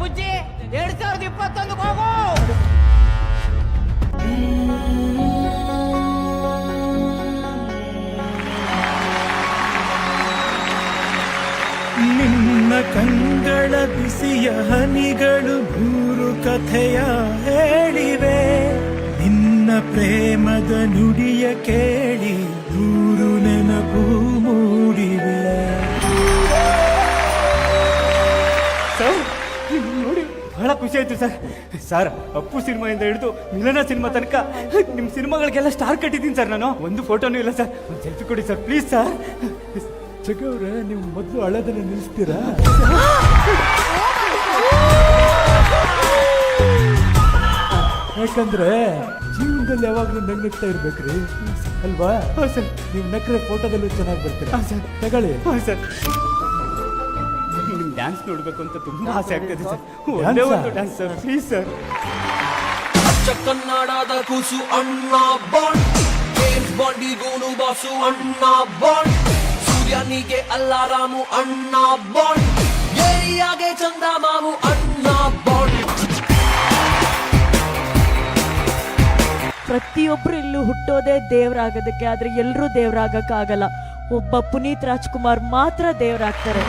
ಬುಜ್ಜಿ, ಎರಡ್ ಸಾವಿರದ ಇಪ್ಪತ್ತೊಂದು ಹೋಗು. ನಿನ್ನ ಕಂಗಳ ಬಿಸಿಯ ಹನಿಗಳು ಮೂರು ಕಥೆಯ ಹೇಳಿವೆ. ನಿನ್ನ ಪ್ರೇಮದ ನುಡಿಯ ಕೇಳಿ ಬಹಳ ಖುಷಿ ಆಯ್ತು ಸರ್. ಸರ್ ಅಪ್ಪು ಸಿನಿಮಾಯಿಂದ ಹಿಡಿದು ಮಿಲನ ಸಿನಿಮಾ ತನಕ ನಿಮ್ಮ ಸಿನಿಮಾಗಳಿಗೆಲ್ಲ ಸ್ಟಾರ್ ಕಟ್ಟಿದ್ದೀನಿ ಸರ್ ನಾನು. ಒಂದು ಫೋಟೋನೂ ಇಲ್ಲ ಸರ್. ಒಂದು ಸೆಲ್ಫಿ ಕೊಡಿ ಸರ್ ಪ್ಲೀಸ್ ಸರ್ ಜಗವ್ರೆ ನೀವು ಮೊದಲು ಹಳದನ್ನ ನಿಲ್ಲಿಸ್ತೀರಾ ಯಾಕಂದ್ರೆ ಜೀವನದಲ್ಲಿ ಯಾವಾಗಲೂ ನಗ್ನಗ್ತಾ ಇರ್ಬೇಕ್ರಿ. ಅಲ್ವಾ? ಹಾಂ ಸರ್. ನೀವು ನಕ್ರೆ ಫೋಟೋದಲ್ಲೂ ಚೆನ್ನಾಗಿ ಬರ್ತೀರಾ? ತಗೊಳ್ಳಿ. ಸರ್. ನಿಮ್ಮ ಡ್ಯಾನ್ಸ್ ನೋಡಬೇಕು ಅಂತ ತುಂಬಾ ಆಸೆ ಆಗ್ತದೆ ಸರ್. ಒಂದೇ? ಒಂದು ಡ್ಯಾನ್ಸ್ ಸರ್ ಪ್ಲೀಸ್ ಸರ್. ಅಚ್ಚ ಕನ್ನಡದ ಕೂಸು ಅಣ್ಣ ಬಾಂಡ್. ಜೇಮ್ಸ್ ಬಾಂಡಿಗೂನು ಬಾಸು ಅಣ್ಣ ಬಾಂಡ್. ಸೂರ್ಯನಿಗೆ ಅಲ್ಲ ರಾಮು ಅಣ್ಣ ಬಾಂಡ್. ಏರಿಯಾಗೆ ಚಂದ ಮಾವು ಅಣ್ಣ ಬಾಂಡ್. ಪ್ರತಿಯೊಬ್ರು ಇಲ್ಲೂ ಹುಟ್ಟೋದೇ ದೇವರಾಗೋದಕ್ಕೆ ಆದ್ರೆ ಎಲ್ಲರೂ ದೇವರಾಗಕ್ಕಾಗಲ್ಲ. ಒಬ್ಬ ಪುನೀತ್ ರಾಜ್ಕುಮಾರ್ ಮಾತ್ರ ದೇವರಾಗ್ತಾರೆ.